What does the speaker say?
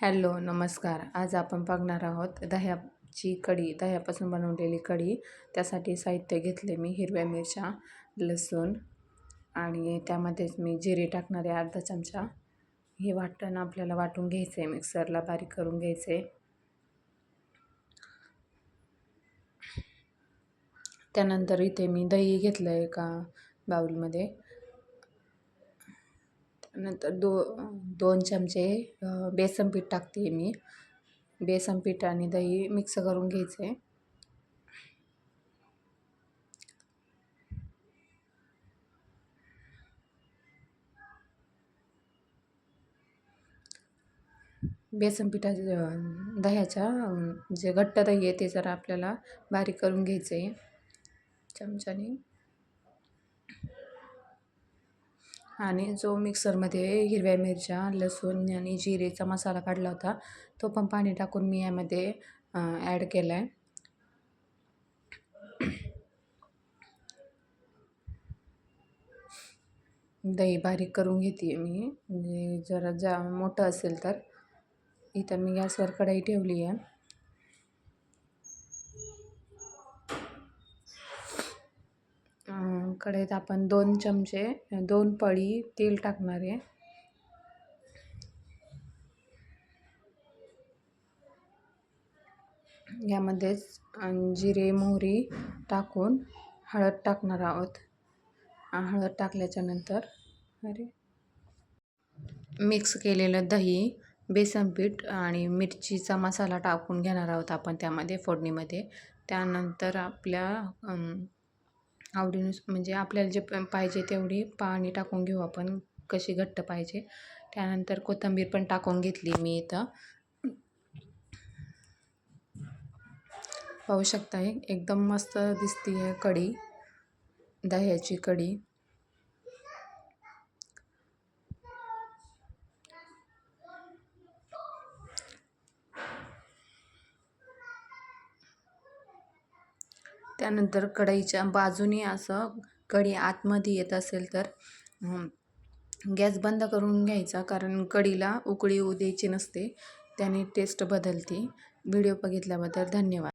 Hello नमस्कार. आज आपण बघणार आहोत दह्याची कढी दह्यापासून बनवलेली कढी. त्यासाठी साहित्य घेतले मी हिरव्या मिरच्या लसूण आणि त्यामध्येच मी जिरे टाकणारे अर्धा चमचा. हे वाटण आपल्याला वाटून घ्यायचं आहे मिक्सरला बारीक करून घ्यायचे त्यानंतर इथे मी दही घेतलं आहे एका बाऊलमध्ये नंतर दो दोन चमचे बेसन पीठ टाकते मी. बेसन पीठ आणि दही मिक्स करून घ्यायचे. बेसन पिठाच्या दह्याच्या जे घट्ट दही आहे ते जरा आपल्याला बारीक करून घ्यायचं. आहे चमच्याने आणि जो मिक्सरमध्ये हिरव्या मिरच्या लसूण आणि जिरेचा मसाला काढला होता तो पण पाणी टाकून मी यामध्ये ॲड केला आहे दही बारीक करून घेते मी. म्हणजे जरा जा मोठं असेल तर. इथं मी गॅसवर कढई ठेवली आहे कढईत आपण दोन चमचे दोन पळी तेल टाकणार आहे. यामध्येच जिरे मोहरी टाकून हळद टाकणार आहोत. हळद टाकल्याच्या नंतर अरे! मिक्स केलेलं दही बेसन पीठ आणि मिरचीचा मसाला टाकून घेणार आहोत आपण त्यामध्ये फोडणीमध्ये. त्यानंतर आपल्या आवडीनुस म्हणजे आपल्याला जे पाहिजे तेवढी पाणी टाकून घेऊ आपण कशी घट्ट पाहिजे. त्यानंतर कोथिंबीर पण टाकून घेतली मी इथं. पाहू शकता एकदम मस्त दिसती आहे कढी दह्याची कढी. त्यानंतर कढईच्या बाजूने असं कढी आतमध्ये येत असेल तर गॅस बंद करून घ्यायचा कारण कढीला उकळी येऊ द्यायची नसते. त्याने टेस्ट बदलते. व्हिडिओ बघितल्याबद्दल धन्यवाद.